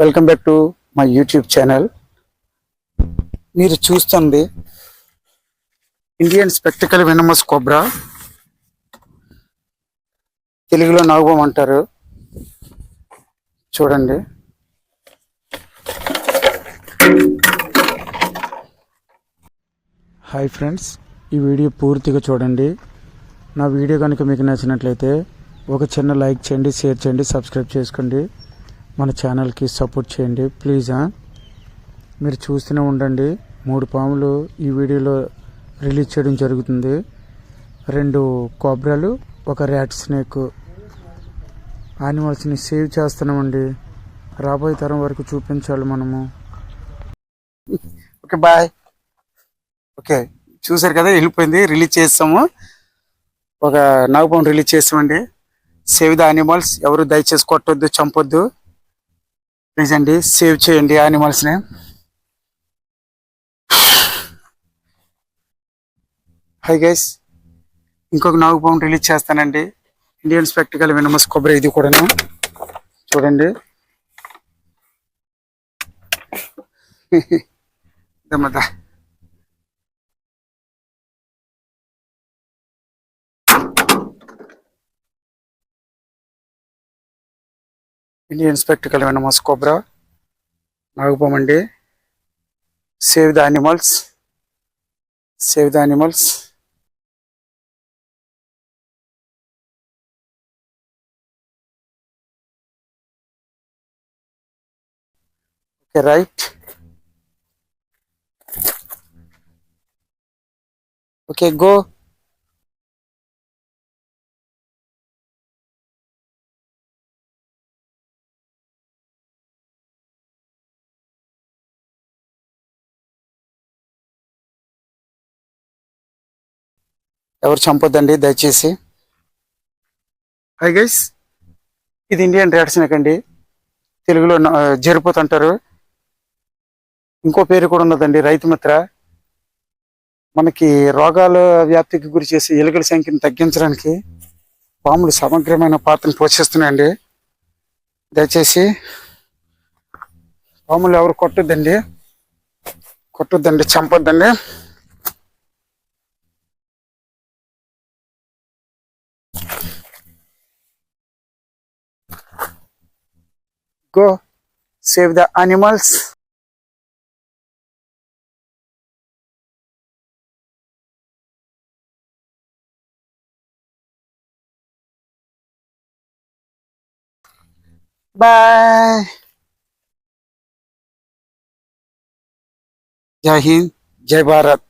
welcome back to my YouTube channel. మీరు చూస్తుంది Indian spectacle venomous cobra. తెలుగులో నాగం అంటారు. చూడండి. హాయ్ ఫ్రెండ్స్ ఈ వీడియో పూర్తిగా చూడండి. నా వీడియో కనుక మీకు నచ్చినట్లయితే ఒక చిన్న లైక్ చేయండి షేర్ చేయండి సబ్స్క్రైబ్ చేసుకోండి. మన ఛానల్కి సపోర్ట్ చేయండి. ప్లీజా మీరు చూస్తూనే ఉండండి. మూడు పాములు ఈ వీడియోలో రిలీజ్ చేయడం జరుగుతుంది. రెండు కోబ్రాలు ఒక ర్యాట్ స్నేక్. యానిమల్స్ని సేవ్ చేస్తున్నామండి. రాబోయే తరం వరకు చూపించాలి మనము. Okay bye. ఓకే చూసారు కదా వెళ్ళిపోయింది. రిలీజ్ చేస్తాము. ఒక నాగపాము రిలీజ్ చేస్తామండి. Save the animals. ఎవరు దయచేసి కొట్టొద్దు చంపొద్దు. ప్లీజ్ అండి సేవ్ చేయండి యానిమల్స్ని హై గైస్ ఇంకొక నాగపాము రిలీజ్ చేస్తానండి. ఇండియన్ స్పెక్టికల్ వినమస్ కొబ్బరి ఇది కూడాను. చూడండి. దమ్మదా Indian spectacle venomous cobra నాగపాము save the animals save the animals okay right. Okay go. ఎవరు చంపొద్దండి దయచేసి. హై గైస్ ఇది ఇండియన్ రేడ్స్నేక్ అండి తెలుగులో జరిపోతుంటారు. ఇంకో పేరు కూడా ఉన్నదండి రైతు మిత్ర. మనకి రోగాల వ్యాప్తికి గురి చేసే ఎలుకల సంఖ్యను తగ్గించడానికి పాములు సమగ్రమైన పాత్రను పోషిస్తున్నాయండి. దయచేసి పాములు ఎవరు కొట్టొద్దండి. కొట్టొద్దండి చంపొద్దండి. Go save the animals bye जय हिंद जय भारत